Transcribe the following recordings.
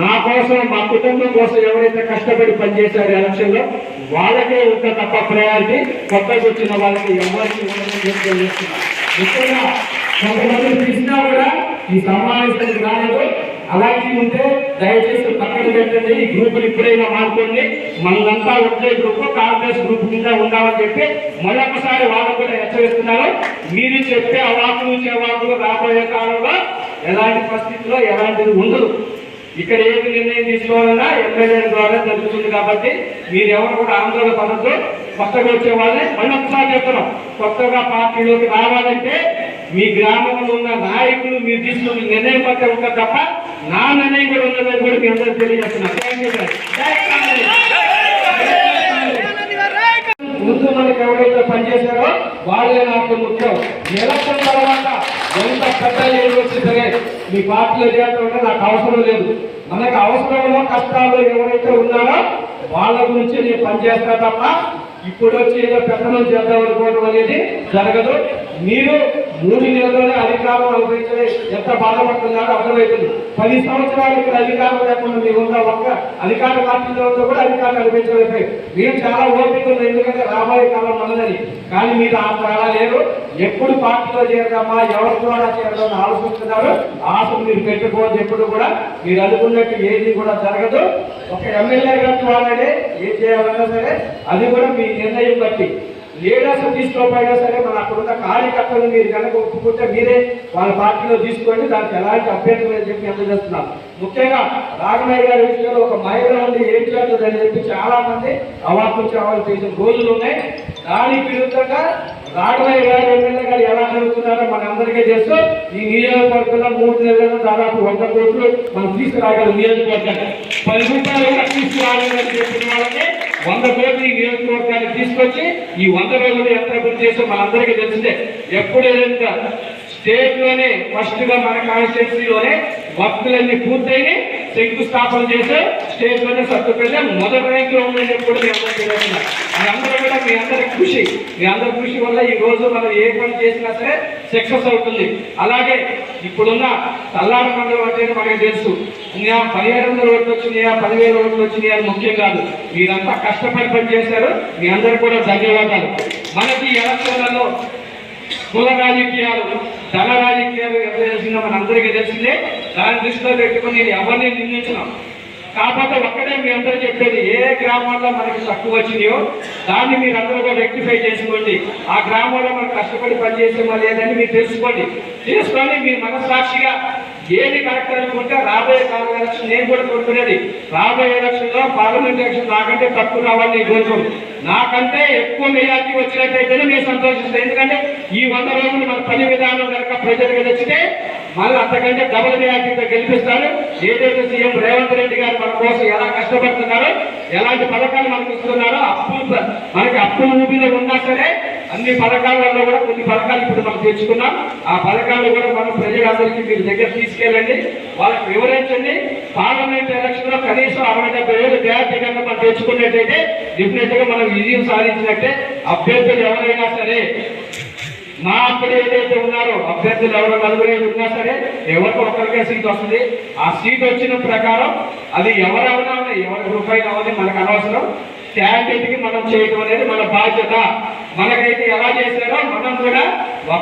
నా కోసం మా కుటుంబం కోసం ఎవరైతే కష్టపడి పనిచేశారో ఎలక్షన్లో వాళ్ళకే ఉంటే తప్ప ప్రయారిటీ కొత్తగా వచ్చిన వాళ్ళకి ఎవరికి ముఖ్యంగా కొంతమంది తీసినా కూడా ఈ సమావేశానికి రాలేదు. అలాంటివి ఉంటే దయచేసి పక్కన పెట్టండి. ఈ గ్రూపులు ఇప్పుడైనా మార్చుకోండి మనదంతా ఒకే గ్రూప్ కాంగ్రెస్ గ్రూప్ కింద ఉండాలని చెప్పి మరొకసారి వాళ్ళు కూడా హెచ్చరిస్తున్నారు. మీరు చెప్పే అవాకులు చెవాకులు రాబోయే కాలంలో ఎలాంటి పరిస్థితిలో ఎలాంటిది ఉండదు. ఇక్కడ ఏమి నిర్ణయం తీసుకోవాలన్నా ఎమ్మెల్యే ద్వారా జరుగుతుంది కాబట్టి మీరెవరు కూడా ఆందోళన పడద్దు. కొత్తగా వచ్చే వాళ్ళే మళ్ళీ ఒకసారి చెప్తున్నాం. కొత్తగా పార్టీలోకి రావాలంటే మీ గ్రామంలో ఉన్న నాయకులు మీరు తీసుకున్న నిర్ణయం పట్ల ఉంటారు తప్ప నా నిర్ణయం కూడా ఉన్నదని కూడా మీ అందరూ తెలియజేస్తున్నారు థ్యాంక్ యూ సార్ ముందు మనకి ఎవరైతే పనిచేశారో వాళ్ళే నాకు ముఖ్యం. ఎలక్షన్ తర్వాత ఎంత పెద్ద ఏది సరే మీ పార్టీలో చేయాలంటే నాకు అవసరం లేదు. మనకు అవసరంలో కష్టాలు ఎవరైతే ఉన్నారో వాళ్ళ గురించి నేను పనిచేస్తా తప్ప ఇప్పుడు వచ్చి ఏదో పెత్తనం చేద్దాం అనుకోవడం అనేది జరగదు. మీరు మూడు నెలల్లోనే అధికారం అనుభవించలే. ఎంత బాధపడుతున్నారో అర్థమవుతుంది. పది సంవత్సరాలు ఇక్కడ అధికారం లేకుండా మీరు ఉన్న ఒక్క అధికార పార్టీలో ఉందో కూడా అధికారం అనిపించలేకపోయి మేము చాలా ఓపిక ఉంది. ఎందుకంటే రాబోయే కాలం మనదని. కానీ మీరు ఆ అలా లేరు. ఎప్పుడు పార్టీలో చేరదామా ఎవరి ద్వారా చేరదామని ఆలోచిస్తున్నారు? ఆశ మీరు పెట్టుకోవద్దు ఎప్పుడు కూడా. మీరు అనుకున్నట్టు ఏది కూడా జరగదు. ఒక ఎమ్మెల్యే గారి వాళ్ళనే ఏం చేయాలన్నా సరే అది కూడా మీ నిర్ణయం బట్టి. లీడర్స్ తీసుకోకపోయినా సరే మన అక్కడున్న కార్యకర్తలు మీరు కనుక ఒప్పుకుంటే మీరే వాళ్ళ పార్టీలో తీసుకోండి. దానికి ఎలాంటి అభ్యర్థులు అని చెప్పి అందజేస్తున్నాం ముఖ్యంగా రాఘమయ్య గారి విషయంలో ఒక మహిళ ఉంది ఏం చేస్తుందని చెప్పి చాలా మంది అవార్డు చావాలు చేసిన రోజులు ఉన్నాయి. దానికి విరుద్ధంగా రాఘవయ్య గారు ఎమ్మెల్యే గారు ఎలా జరుగుతున్నారో మన అందరికీ తెలుసు. ఈ నియోజకవర్గంలో మూడు నెలల్లో దాదాపు వంద కోట్లు మనం తీసుకురాగలం నియోజకవర్గాన్ని పది రూపాయలు కూడా తీసుకురాగలని చెప్పిన వంద కోట్లు ఈ నియోజకవర్గాన్ని తీసుకొచ్చి ఈ వంద రోజులు ఎంత అభివృద్ధి చేస్తే మనందరికీ తెలిసిందే. ఎప్పుడు ఏదైనా స్టేట్లోనే ఫస్ట్గా మన కాన్స్టిట్యూన్సీలోనే వర్కులన్నీ పూర్తయి శంకుస్థాపన చేసే స్టేట్లోనే సత్తుపల్లి మొదటి ర్యాంక్లో ఉందని చెప్పి కూడా మీ మీ అందరూ కూడా మీ అందరి కృషి మీ అందరి కృషి వల్ల ఈ రోజు మనం ఏ పని చేసినా సరే సక్సెస్ అవుతుంది. అలాగే ఇప్పుడున్న తల్లాడ మండలం అంటే మనకి తెలుసు. ఇంకా పదిహేడు వందల ఓట్లు వచ్చినాయా పదివేల ఓట్లు వచ్చినాయా అని ముఖ్యం కాదు. మీరంతా కష్టపడి పని చేశారు. మీ అందరు కూడా ధన్యవాదాలు. మనకి ఎలక్షన్లలో కుల రాజకీయాలు ధన రాజకీయాలు ఎంత తెలిసిందో మనందరికీ తెలిసిందే. దాని దృష్టిలో పెట్టుకుని నేను ఎవరిని నిందించినాం. కాకపోతే ఒక్కడే మీ అందరూ చెప్పేది ఏ గ్రామాల్లో మనకి తక్కువ వచ్చినాయో దాన్ని మీరు అందరూ కూడా రెక్టిఫై చేసుకోండి. ఆ గ్రామంలో మనం కష్టపడి పనిచేసామా లేదని మీరు తెలుసుకోండి. తెలుసుకొని మీ మనస్సాక్షిగా ఏది కరెక్ట్ అనుకుంటే రాబోయే కాలం ఎలక్షన్ నేను కూడా కోరుకునేది. రాబోయే ఎలక్షన్లో పార్లమెంట్ ఎలక్షన్ నాకంటే తక్కువ రావాలని నేను కోరుకోను నాకంటే ఎక్కువ మెజార్టీ వచ్చినట్టయితేనే మీరు సంతోషిస్తాను ఎందుకంటే ఈ వంద రోజులు మన పని విధానం కనుక ప్రజలకు నచ్చితే మళ్ళీ అంతకంటే డబుల్ మెజార్టీతో గెలిపిస్తారు ఏదైతే సీఎం రేవంత్ రెడ్డి గారు మన కోసం ఎలా కష్టపడుతున్నారో ఎలాంటి పథకాలు మనకు ఇస్తున్నారో అప్పులు మనకి అప్పుల ఊపిలో ఉన్నా సరే అన్ని పథకాలలో కూడా కొన్ని పథకాలు ఇప్పుడు మనం తెచ్చుకున్నాం. ఆ పథకాలు కూడా మనం ప్రజలందరికీ మీరు దగ్గర తీసుకెళ్ళండి. వాళ్ళకి వివరించండి. పార్లమెంట్ ఎలక్షన్లో కనీసం అరవై డెబ్బై వేలు గ్యారంటీ కనుక మనం తెచ్చుకున్నట్టయితే డెఫినెట్గా మనం విజయం సాధించినట్టే. అభ్యర్థులు ఎవరైనా సరే మా అప్పుడు ఏదైతే ఉన్నారో అభ్యర్థులు ఎవరు నలుగురు ఉన్నా సరే ఎవరికి ఒక్కరికే సీట్ వస్తుంది. ఆ సీట్ వచ్చిన ప్రకారం అది ఎవరెవరైనా ఎవరి రూపాయలు అవ్వాలి మనకు అనవసరం. క్యాండిడేట్కి మనం చేయటం అనేది మన బాధ్యత. మనకైతే ఎలా చేశారో మనం కూడా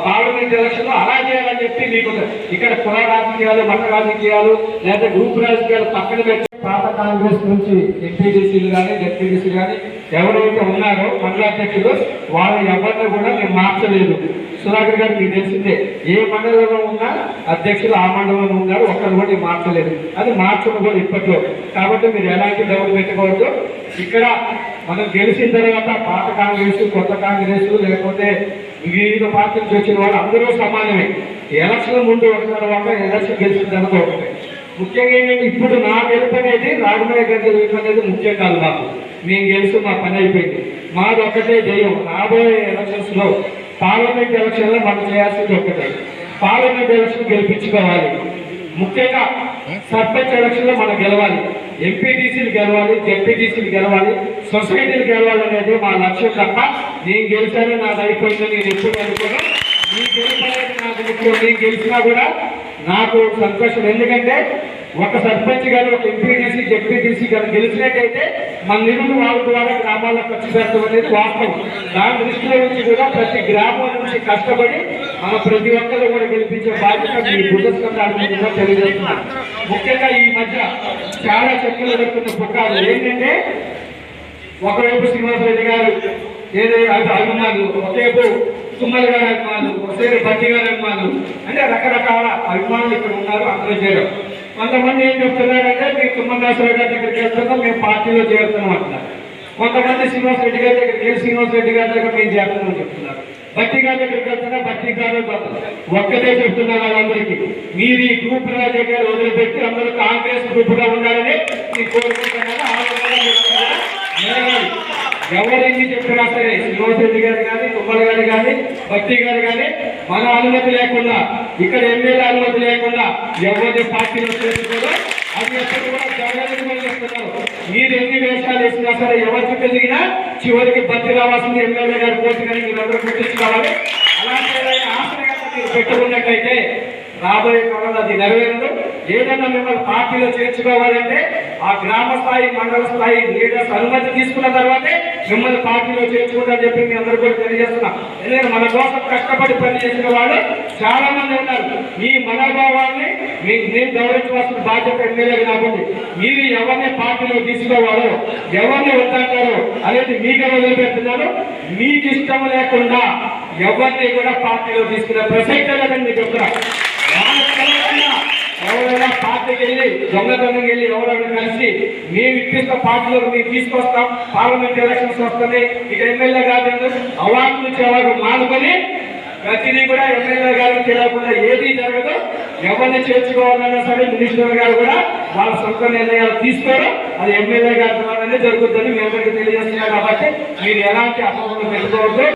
పార్లమెంట్ ఎలక్షన్లో అలా చేయాలని చెప్పి మీకు ఇక్కడ కుల రాజకీయాలు మత రాజకీయాలు లేదా గ్రూప్ రాజకీయాలు పక్కన పెట్టి పాత కాంగ్రెస్ నుంచి ఎంపీడీసీలు కానీ డిప్యూటీసీలు కానీ ఎవరైతే ఉన్నారో మండలాధ్యక్షులు వాళ్ళు ఎవరిని కూడా నేను మార్చలేదు. సుధాకర్ గారు మీకు తెలిసిందే ఏ మండలంలో ఉన్నా అధ్యక్షులు ఆ మండలంలో ఉన్నారు ఒక్కరు కూడా మార్చలేదు. అది మార్చడం కూడా ఇప్పట్లో. కాబట్టి మీరు ఎలాంటి డబ్బులు పెట్టుకోవద్దు. ఇక్కడ మనం గెలిచిన తర్వాత పాత కాంగ్రెస్ కొత్త కాంగ్రెస్ లేకపోతే వివిధ పార్టీల వచ్చిన వాళ్ళు అందరూ సమానమే. ఎలక్షన్ ముందు ఒక తర్వాత ఎలక్షన్ గెలిచిన తర్వాత ఒకటే. ముఖ్యంగా ఏంటంటే ఇప్పుడు నా గెలుపు అనేది రాఘమయ్య గారి గెలుపు అనేది ముఖ్యం కాదు మాకు. మేము గెలుసు మా పని అయిపోయింది. మాది ఒకటే జయం రాబోయే ఎలక్షన్స్లో పార్లమెంట్ ఎలక్షన్లో మనం చేయాల్సింది ఒకటే పార్లమెంట్ ఎలక్షన్ గెలిపించుకోవాలి. ముఖ్యంగా సర్పంచ్ ఎలక్షన్లో మనం గెలవాలి. ఎంపీటీసీలు గెలవాలి జెడ్పీటీసీలు గెలవాలి సొసైటీలు గెలవాలి అనేది మా లక్ష్యం తప్ప నేను గెలిచానే నాది అయిపోయిందని నేను ఎప్పుడు అనుకోను. మీ గెలుపు అనేది నాకు ముఖ్యం. నేను గెలిచినా కూడా నాకు సంతోషం ఎందుకంటే ఒక సర్పంచ్ గారు ఒక ఎంపీటీసీ జెడ్పీటీసీ గారు గెలిచినట్టయితే మన నిధులు వాళ్ళ ద్వారా గ్రామాల్లో ఖర్చు పెడతాం అనేది వాస్తవం. దాని దృష్టిలో నుంచి కూడా ప్రతి గ్రామం నుంచి కష్టపడి మన ప్రతి ఒక్కరు కూడా గెలిపించే బాధ్యత మీ బుద్ధస్కంధాలు తెలియజేస్తున్నారు ముఖ్యంగా ఈ మధ్య చాలా చర్చలు జరుగుతున్న పుట్టాలు ఏంటంటే ఒకవైపు శ్రీనివాసరెడ్డి గారు ఏదో అభిమానులు ఒకవైపు తుమ్మల గారి అభిమానులు ఒకవైపు భట్టి గారి అభిమానులు అంటే రకరకాల అభిమానులు ఇక్కడ ఉన్నారు అందరూ చేయడం కొంతమంది ఏం చెప్తున్నారంటే మీరు తుమ్మదాసరావు గారి దగ్గరికి వెళ్తున్నాం మేము పార్టీలో చేరుతున్నాం అంటున్నారు. కొంతమంది శ్రీనివాసరెడ్డి గారి దగ్గరికి శ్రీనివాస్ రెడ్డి గారి దగ్గర మేము చేస్తున్నామని చెప్తున్నారు. బట్టి గారి దగ్గరికి వెళ్తున్నా బట్టి గారు ఒక్కటే చెప్తున్నారు వాళ్ళందరికీ. మీరు ఈ గ్రూప్ రాజకీయాలు వదిలిపెట్టి అందరూ కాంగ్రెస్ గ్రూప్గా ఉండాలని నేను కోరుకుంటున్నాను. ఆ ఎవరు ఎన్ని చెప్పినా సరే శ్రీనివాసరెడ్డి గారు కానీ తుమ్మల గారు కానీ భక్తి గారు కానీ మన అనుమతి లేకుండా ఇక్కడ ఎమ్మెల్యే అనుమతి లేకుండా ఎవరి పార్టీలో చేసుకోరు అది ఎప్పుడు కూడా జరగదని మీరు ఎన్ని వేషాలు వేసినా సరే ఎవరికి పెరిగినా చివరికి బట్టి రావాల్సింది ఎమ్మెల్యే గారు పోటీ కానీ మీరు అందరూ గుర్తించుకోవాలి. అలాంటి ఆశగా మీరు పెట్టుకున్నట్లయితే రాబోయే కాలంలో అది నెరవేరదు. ఏదైనా మిమ్మల్ని పార్టీలో చేర్చుకోవాలంటే ఆ గ్రామ స్థాయి మండల స్థాయి లీడర్స్ అనుమతి తీసుకున్న తర్వాతే మిమ్మల్ని పార్టీలో చేర్చుకుంటారని చెప్పి మీ అందరూ కూడా తెలియజేస్తున్నా. ఎందుకంటే మన కోసం కష్టపడి పనిచేసిన వాళ్ళు చాలా మంది ఉన్నారు. మీ మనోభావాన్ని మీ నేను గౌరవించవలసిన బాధ్యత ఎమ్మెల్యేగా నాకుంది. మీరు ఎవరిని పార్టీలో తీసుకోవాలో ఎవరిని వద్దంటారో అనేది మీకే వదిలిపెడుతున్నారు మీకు ఇష్టం లేకుండా ఎవరిని కూడా పార్టీలో తీసుకునే ప్రసక్తే లేదని మీకు చెప్తున్నా వాళ్ళ తెలంగాణ ఎవరైనా పార్టీకి వెళ్ళి దొంగతనం వెళ్ళి ఎవరైనా కలిసి మేము ఇప్పిస్తాం పార్టీలో మేము తీసుకొస్తాం పార్లమెంట్ ఎలక్షన్స్ వస్తుంది ఇక ఎమ్మెల్యే గారు నుంచి చెవాకు మానుకొని ప్రతిదీ కూడా ఎమ్మెల్యే గారికి తెలియకుండా ఏది జరగదు ఎవరిని చేర్చుకోవాలన్నా సరే మినిస్టర్ గారు కూడా వాళ్ళ సొంత నిర్ణయాలు తీసుకోరు అది ఎమ్మెల్యే గారి ద్వారానే జరుగుతుందని మీ అందరికీ తెలియజేస్తున్నారు కాబట్టి మీరు ఎలాంటి అపోహలు పెట్టుకోవద్దు.